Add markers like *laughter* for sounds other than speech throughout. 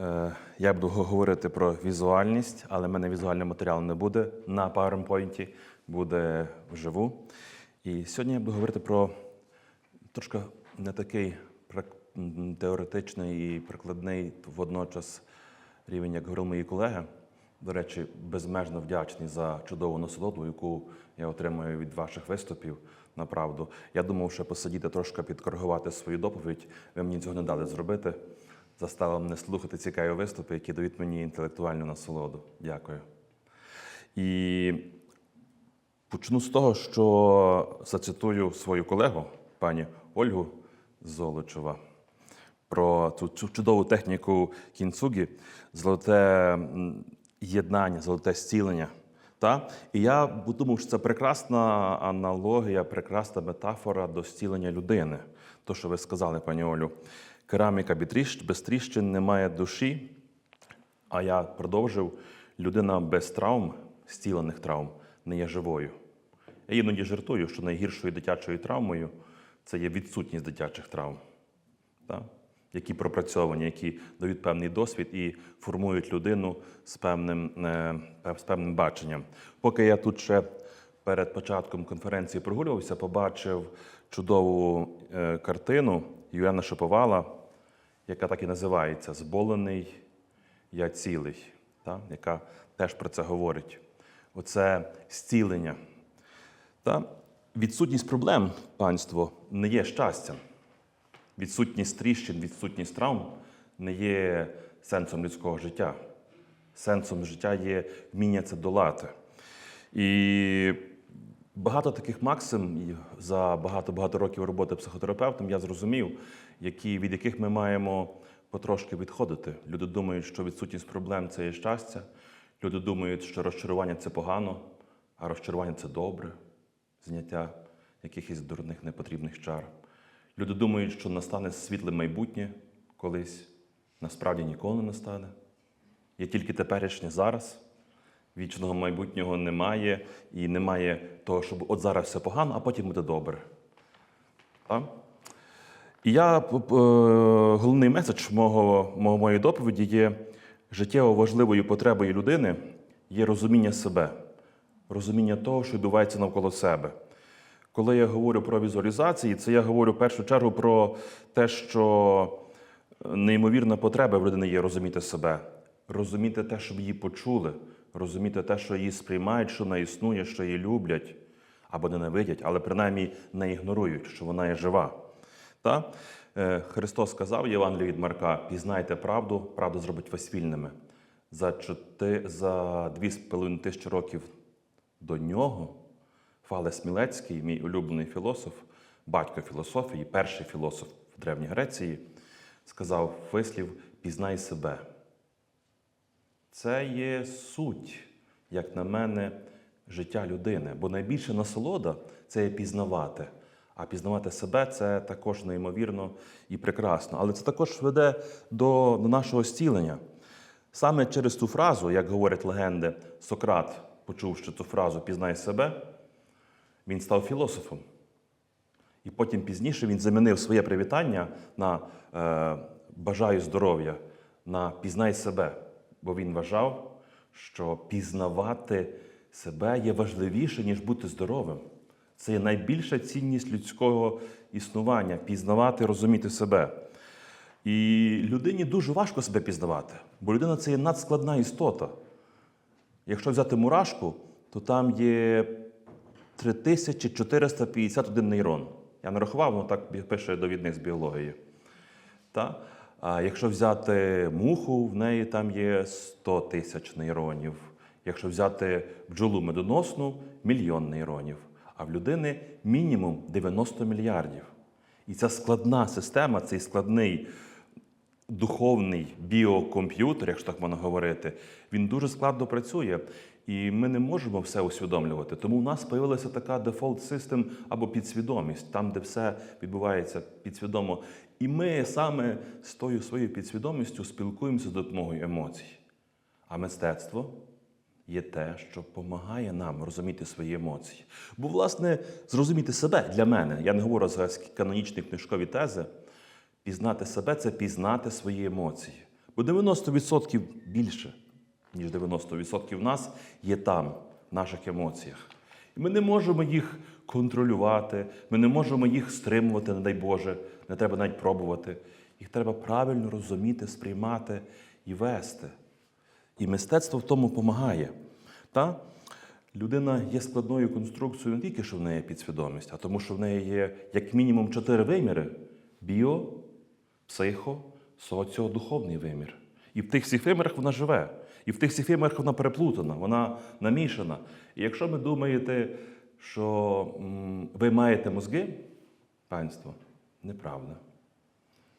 Е, Я буду говорити про візуальність, але в мене візуальний матеріал не буде на PowerPoint, буде вживу. І сьогодні я буду говорити про трошки не такий теоретичний і прикладний водночас рівень, як говорили мої колеги. До речі, безмежно вдячний за чудову насолоду, яку я отримую від ваших виступів. Направду. Я думав, що посидіти трошки підкоригувати свою доповідь. Ви мені цього не дали зробити. Застали мене слухати цікаві виступи, які дають мені інтелектуальну насолоду. Дякую. І Почну з того, що зацитую свою колегу, пані Ольгу Золочева, про цю чудову техніку кінцугі, золоте єднання, золоте зцілення. Та? І я думав, що це прекрасна аналогія, прекрасна метафора до зцілення людини. То, що ви сказали, пані Олю. Кераміка без тріщ- без тріщин немає душі, а я продовжив: людина без травм, зцілених травм, не є живою. Я іноді жартую, що найгіршою дитячою травмою це є відсутність дитячих травм, так? які пропрацьовані, які дають певний досвід і формують людину з певним, е, з певним баченням. Поки я тут ще перед початком конференції прогулювався, побачив чудову е, картину Юріана Шиповала, яка так і називається Зболений я цілий, та? яка теж про це говорить. Оце зцілення. Та? Відсутність проблем, панство, не є щастям. Відсутність тріщин, відсутність травм не є сенсом людського життя. Сенсом життя є вміння це долати. І багато таких максим за багато-багато років роботи психотерапевтом я зрозумів, які, від яких ми маємо потрошки відходити. Люди думають, що відсутність проблем це є щастя. Люди думають, що розчарування це погано, а розчарування це добре, зняття якихось дурних непотрібних чар. Люди думають, що настане світле майбутнє колись. Насправді ніколи не настане. Є тільки теперішнє зараз. Вічного майбутнього немає, і немає того, щоб от зараз все погано, а потім буде добре. Так? І я, е, головний меседж мого, моєї доповіді є життєво важливою потребою людини є розуміння себе, розуміння того, що відбувається навколо себе. Коли я говорю про візуалізації, це я говорю в першу чергу про те, що неймовірна потреба в людини є розуміти себе, розуміти те, щоб її почули, розуміти те, що її сприймають, що вона існує, що її люблять або ненавидять, але принаймні не ігнорують, що вона є жива. Та? Е, Христос сказав в Євангелії від Марка: пізнайте правду, правда зробить вас вільними. За, чоти, за дві з половиною тисячі років до нього Фале Смілецький, мій улюблений філософ, батько філософії, перший філософ в Древній Греції, сказав вислів пізнай себе. Це є суть, як на мене, життя людини. Бо найбільша насолода це є пізнавати. А пізнавати себе це також неймовірно і прекрасно. Але це також веде до, до нашого зцілення. Саме через цю фразу, як говорять легенди, Сократ, почувши цю фразу Пізнай себе, він став філософом. І потім пізніше він замінив своє привітання на е, бажаю здоров'я, на пізнай себе. Бо він вважав, що пізнавати себе є важливіше, ніж бути здоровим. Це є найбільша цінність людського існування пізнавати, розуміти себе. І людині дуже важко себе пізнавати, бо людина це є надскладна істота. Якщо взяти мурашку, то там є 3451 нейрон. Я не рахував, воно так пише довідник з біології. Та? А якщо взяти муху, в неї там є 100 тисяч нейронів. Якщо взяти бджолу медоносну мільйон нейронів. А в людини мінімум 90 мільярдів. І ця складна система, цей складний духовний біокомп'ютер, якщо так можна говорити, він дуже складно працює. І ми не можемо все усвідомлювати. Тому у нас з'явилася така дефолт систем або підсвідомість, там, де все відбувається підсвідомо. І ми саме з тою своєю підсвідомістю спілкуємося за допомогою емоцій. А мистецтво є те, що допомагає нам розуміти свої емоції. Бо, власне, зрозуміти себе для мене, я не говорю за канонічні книжкові тези. Пізнати себе це пізнати свої емоції. Бо 90% більше, ніж 90% нас є там, в наших емоціях. І ми не можемо їх контролювати, ми не можемо їх стримувати, не дай Боже, не треба навіть пробувати. Їх треба правильно розуміти, сприймати і вести. І мистецтво в тому допомагає. Та? Людина є складною конструкцією не тільки, що в неї підсвідомість, а тому, що в неї є як мінімум чотири виміри: біо, психо, соціо, духовний вимір. І в тих всіх вимірах вона живе. І в тих всіх вимірах вона переплутана, вона намішана. І якщо ви думаєте, що ви маєте мозги, панство, неправда.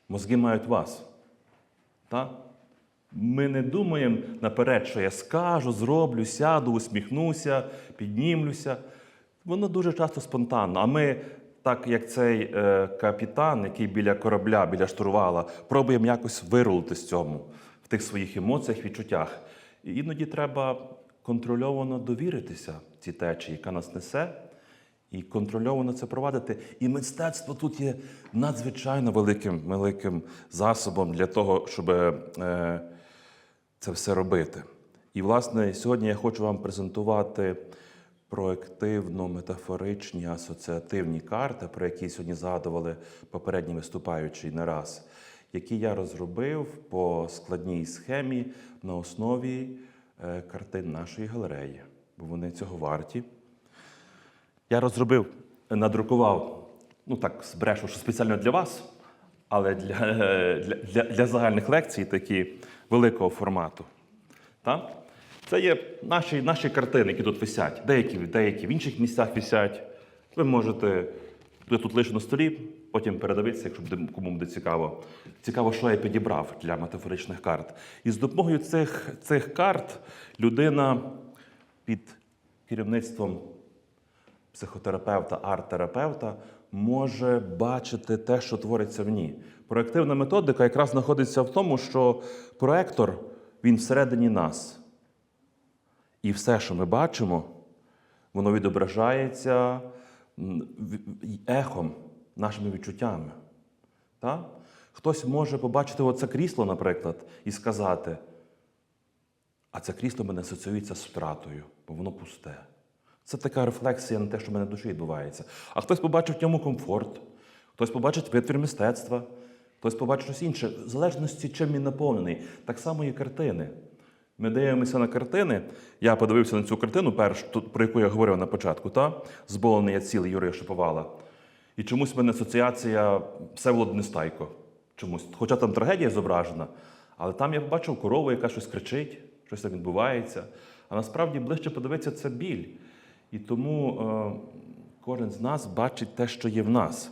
Мозги мають вас. Так? Ми не думаємо наперед, що я скажу, зроблю, сяду, усміхнуся, піднімлюся. Воно дуже часто спонтанно. А ми, так як цей е, капітан, який біля корабля, біля штурвала, пробуємо якось вирулити з цьому, в тих своїх емоціях, відчуттях. І іноді треба контрольовано довіритися цій течії, яка нас несе, і контрольовано це провадити. І мистецтво тут є надзвичайно великим, великим засобом для того, щоб е, це все робити. І, власне, сьогодні я хочу вам презентувати проективно-метафоричні асоціативні карти, про які сьогодні згадували попередні виступаючі не раз, які я розробив по складній схемі на основі е, картин нашої галереї, бо вони цього варті. Я розробив, надрукував, ну так збрешу, що спеціально для вас, але для, *laughs* для, для, для загальних лекцій такі великого формату. Та? Це є наші, наші картини, які тут висять. Деякі, деякі в інших місцях висять. Ви можете ви тут лише на столі, потім передивитися, якщо буде, кому буде цікаво. Цікаво, що я підібрав для метафоричних карт. І з допомогою цих, цих карт людина під керівництвом психотерапевта, арт-терапевта може бачити те, що твориться в ній. Проективна методика якраз знаходиться в тому, що проектор він всередині нас. І все, що ми бачимо, воно відображається ехом, нашими відчуттями. Та? Хтось може побачити оце крісло, наприклад, і сказати, а це крісло мене асоціюється з втратою, бо воно пусте. Це така рефлексія на те, що в мене в душі відбувається. А хтось побачив в ньому комфорт, хтось побачить витвір мистецтва, хтось побачить щось інше, в залежності, чим він наповнений. Так само і картини. Ми дивимося на картини. Я подивився на цю картину, перш, про яку я говорив на початку, та? зболений я цілий Юрія Шиповала. І чомусь в мене асоціація Всеволод Нестайко. Чомусь. Хоча там трагедія зображена, але там я побачив корову, яка щось кричить, щось там відбувається. А насправді ближче подивитися це біль. І тому е, кожен з нас бачить те, що є в нас.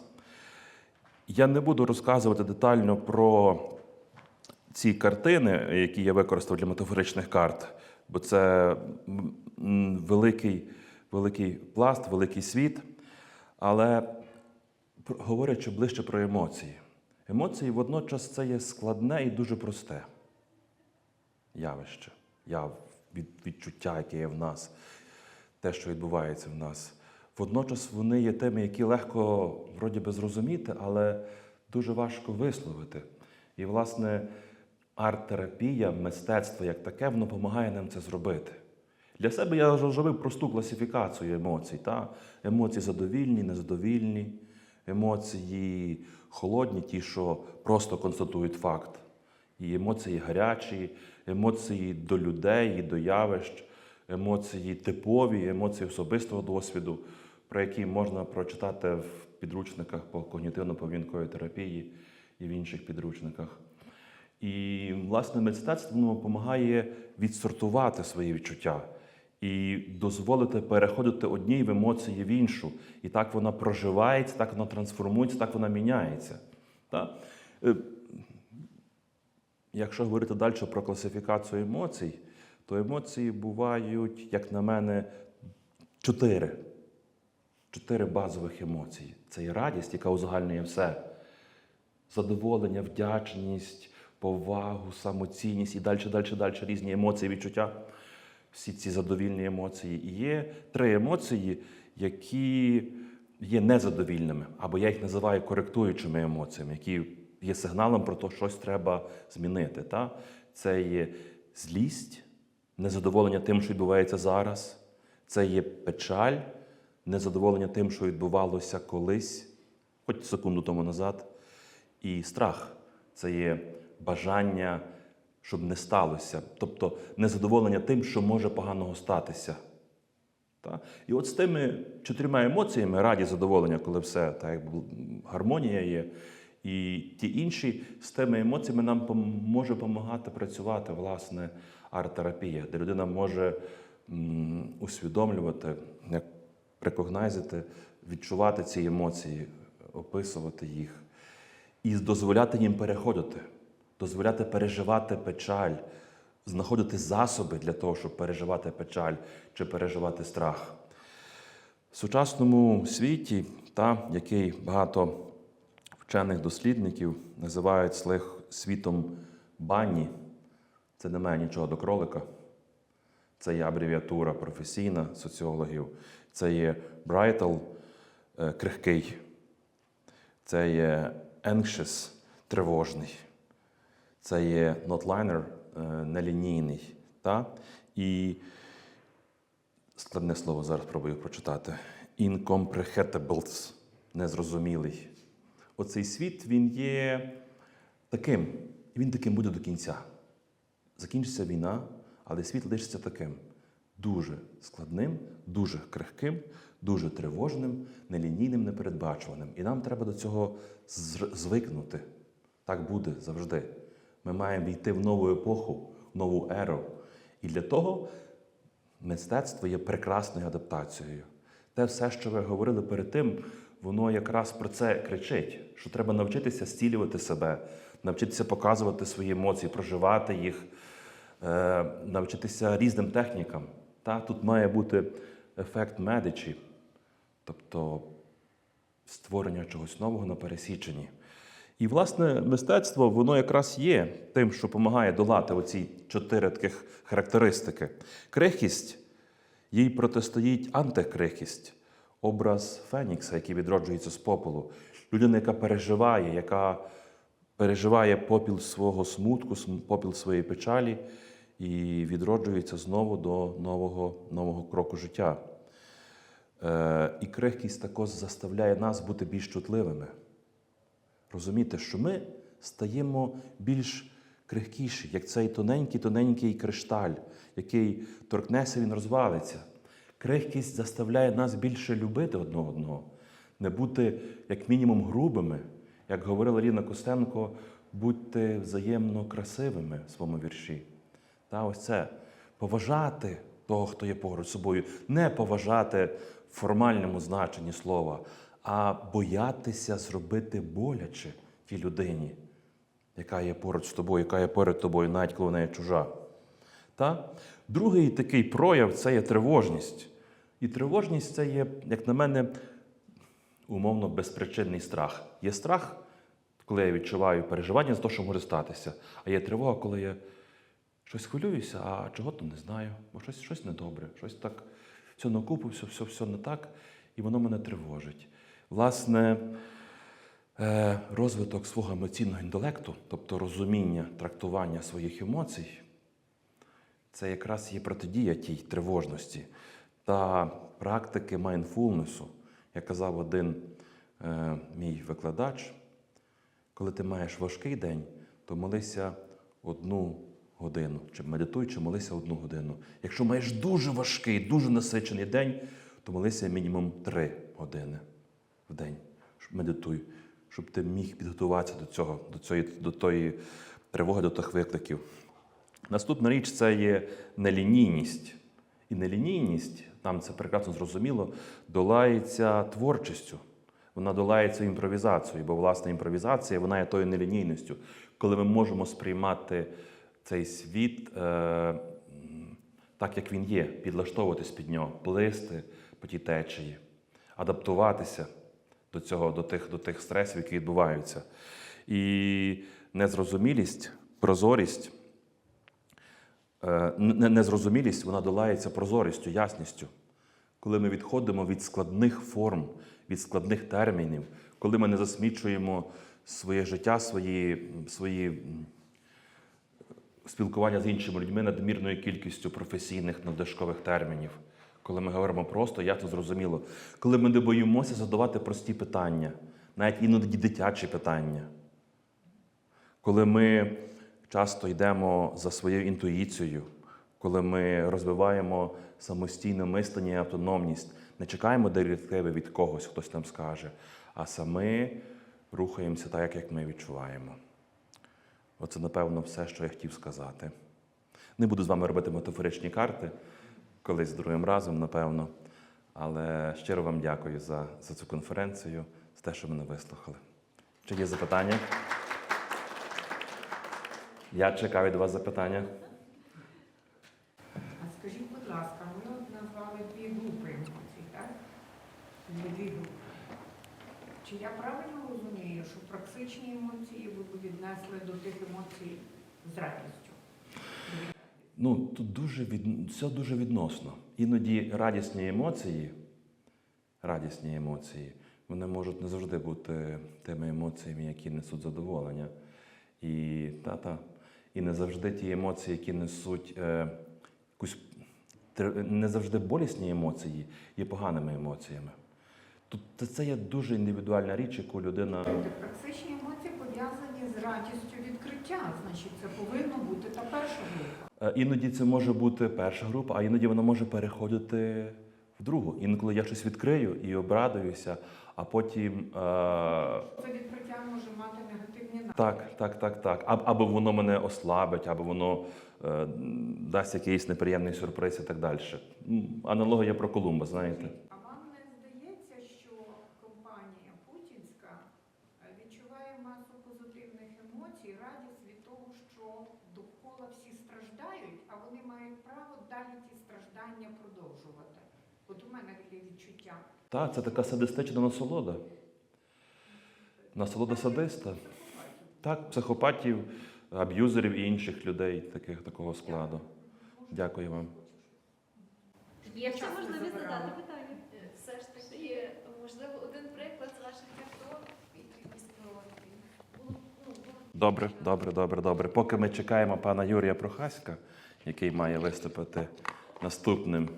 Я не буду розказувати детально про ці картини, які я використав для метафоричних карт, бо це великий, великий пласт, великий світ. Але говорячи ближче про емоції. Емоції водночас це є складне і дуже просте явище, яв, від, відчуття, яке є в нас, те, що відбувається в нас. Водночас вони є теми, які легко вроді би зрозуміти, але дуже важко висловити. І, власне, арт-терапія, мистецтво як таке, воно допомагає нам це зробити. Для себе я розробив просту класифікацію емоцій. Та? Емоції задовільні, незадовільні, емоції холодні, ті, що просто констатують факт. І емоції гарячі, емоції до людей і до явищ, емоції типові, емоції особистого досвіду, про які можна прочитати в підручниках по когнітивно-повінковій терапії і в інших підручниках. І, власне, мистецтво допомагає відсортувати свої відчуття і дозволити переходити одній в емоції в іншу. І так вона проживається, так вона трансформується, так вона міняється. Та? Е, Якщо говорити далі про класифікацію емоцій, то емоції бувають, як на мене, чотири. Чотири базових емоції. Це і радість, яка узагальнює все. Задоволення, вдячність, повагу, самоцінність і далі, далі, далі різні емоції, відчуття. Всі ці задовільні емоції. І є три емоції, які є незадовільними, або я їх називаю коректуючими емоціями, які є сигналом про те, що щось треба змінити. Та? Це є злість, незадоволення тим, що відбувається зараз. Це є печаль, незадоволення тим, що відбувалося колись, хоч секунду тому назад. І страх це є бажання, щоб не сталося, тобто незадоволення тим, що може поганого статися. Та? І от з тими чотирма емоціями, радість, задоволення, коли все так гармонія є, і ті інші, з тими емоціями нам може допомагати працювати власне арт-терапія, де людина може усвідомлювати, як рекогнайзити, відчувати ці емоції, описувати їх і дозволяти їм переходити, дозволяти переживати печаль, знаходити засоби для того, щоб переживати печаль чи переживати страх. В сучасному світі, та, який багато вчених дослідників називають світом бані, це не має нічого до кролика. Це є абревіатура професійна соціологів, це є Брайтл е, крихкий, це є anxious тривожний, це є notliner е, нелінійний. Та? І складне слово зараз пробую прочитати. Incomprehensibles незрозумілий. Оцей світ він є таким, і він таким буде до кінця. Закінчиться війна, але світ лишиться таким дуже складним, дуже крихким, дуже тривожним, нелінійним, непередбачуваним. І нам треба до цього звикнути. Так буде завжди. Ми маємо війти в нову епоху, в нову еру. І для того мистецтво є прекрасною адаптацією. Те все, що ви говорили перед тим, воно якраз про це кричить: що треба навчитися зцілювати себе, навчитися показувати свої емоції, проживати їх, навчитися різним технікам. Та? Тут має бути ефект медичі, тобто створення чогось нового на пересіченні. І, власне, мистецтво воно якраз є тим, що допомагає долати оці чотири таких характеристики. Крихкість, їй протистоїть антикрихкість, образ Фенікса, який відроджується з попелу. Людина, яка переживає, яка переживає попіл свого смутку, попіл своєї печалі і відроджується знову до нового, нового кроку життя. Е, і крихкість також заставляє нас бути більш чутливими. Розуміти, що ми стаємо більш крихкіші, як цей тоненький-тоненький кришталь, який торкнеться, він розвалиться. Крихкість заставляє нас більше любити одне одного, не бути як мінімум грубими. Як говорила Ліна Костенко, будьте взаємно красивими в своєму вірші. Та ось це поважати того, хто є поруч з собою, не поважати в формальному значенні слова, а боятися зробити боляче тій людині, яка є поруч з тобою, яка є перед тобою, навіть коли вона є чужа. Та? Другий такий прояв це є тривожність. І тривожність це є, як на мене, умовно безпричинний страх. Є страх, коли я відчуваю переживання за те, що може статися. А є тривога, коли я щось хвилююся, а чого то не знаю, бо щось, щось недобре, щось так все на купу, все, все, все не так, і воно мене тривожить. Власне, е, розвиток свого емоційного інтелекту, тобто розуміння, трактування своїх емоцій, це якраз є протидія тій тривожності та практики майндфулнесу. Як казав один е, мій викладач, коли ти маєш важкий день, то молися одну годину. Чи медитуй, чи молися одну годину. Якщо маєш дуже важкий, дуже насичений день, то молися мінімум три години в день. Медитуй, щоб ти міг підготуватися до цього, до цієї, до тої тривоги, до тих викликів. Наступна річ це є нелінійність. І нелінійність, нам це прекрасно зрозуміло, долається творчістю. Вона долається імпровізацією, бо власне імпровізація вона є тою нелінійністю, коли ми можемо сприймати цей світ е, так, як він є, підлаштовуватись під нього, плисти по тій течії, адаптуватися до цього, до тих, до тих стресів, які відбуваються. І незрозумілість, прозорість. Е, Незрозумілість вона долається прозорістю, ясністю. Коли ми відходимо від складних форм, від складних термінів, коли ми не засмічуємо своє життя, свої, свої спілкування з іншими людьми надмірною кількістю професійних надлишкових термінів. Коли ми говоримо просто, ясно зрозуміло. Коли ми не боїмося задавати прості питання, навіть іноді дитячі питання. Коли ми часто йдемо за своєю інтуїцією, коли ми розвиваємо самостійне мислення і автономність, не чекаємо директиви від когось, хтось нам скаже, а самі рухаємося так, як ми відчуваємо. Оце, напевно, все, що я хотів сказати. Не буду з вами робити метафоричні карти, колись другим разом, напевно. Але щиро вам дякую за, за цю конференцію, за те, що мене вислухали. Чи є запитання? Я чекаю від вас запитання. А скажіть, будь ласка, от назвали дві групи емоцій, так? Дві групи. Чи я правильно розумію, що практичні емоції ви б віднесли до тих емоцій з радістю? Ну, тут дуже від... все дуже відносно. Іноді радісні емоції, радісні емоції, вони можуть не завжди бути тими емоціями, які несуть задоволення. І, та-та, і не завжди ті емоції, які несуть е, якусь не завжди болісні емоції, є поганими емоціями. Тут це є дуже індивідуальна річ, яку людина. Тобто практичні емоції пов'язані з радістю відкриття. Значить, це повинна бути та перша група. Е, Іноді це може бути перша група, а іноді вона може переходити в другу. Інколи я щось відкрию і обрадуюся, а потім е, Це відкриття може мати негативні наслідки. так, так, так, так. Аб- Або воно мене ослабить, або воно е, дасть якийсь неприємний сюрприз і так далі. Аналогія про Колумба, знаєте. А вам не здається, що компанія путінська е, відчуває масу позитивних емоцій, радість від того, що довкола всі страждають, а вони мають право далі ті страждання продовжувати? От у мене таке відчуття. Так, це така садистична насолода. Насолода садиста. Так, психопатів, аб'юзерів і інших людей таких, такого складу. Дякую вам. Є ще Час можливість задати питання. Е, Все ж таки, можливо, один приклад з ваших карток і ну, Добре, добре, добре, добре. Поки ми чекаємо пана Юрія Прохаська, який має виступити наступним.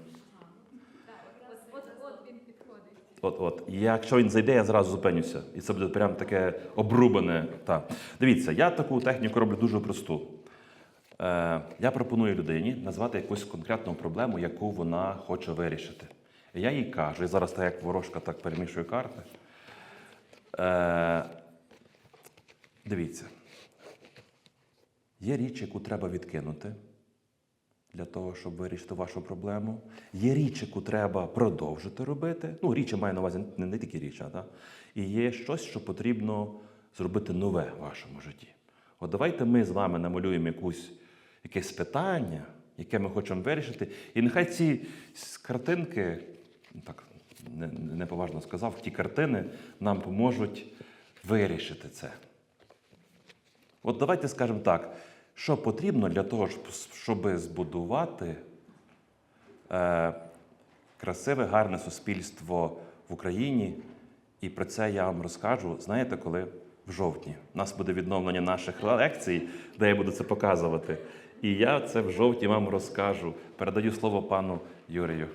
От, от, от він підходить. От, от. І якщо він зайде, я зразу зупинюся. І це буде прям таке обрубане. Так. Дивіться, я таку техніку роблю дуже просту. Е, я пропоную людині назвати якусь конкретну проблему, яку вона хоче вирішити. Я їй кажу, і зараз так як ворожка так перемішую карти. Е, дивіться. Є річ, яку треба відкинути для того, щоб вирішити вашу проблему. Є річ, яку треба продовжити робити. Ну, річ я маю на увазі не, не тільки річ, а та? і є щось, що потрібно зробити нове в вашому житті. От давайте ми з вами намалюємо якусь, якесь питання, яке ми хочемо вирішити. І нехай ці картинки, так не- неповажно сказав, ті картини нам поможуть вирішити це. От давайте скажемо так, що потрібно для того, щоб, збудувати е, красиве, гарне суспільство в Україні. І про це я вам розкажу, знаєте, коли в жовтні. У нас буде відновлення наших лекцій, де я буду це показувати. І я це в жовтні вам розкажу. Передаю слово пану Юрію.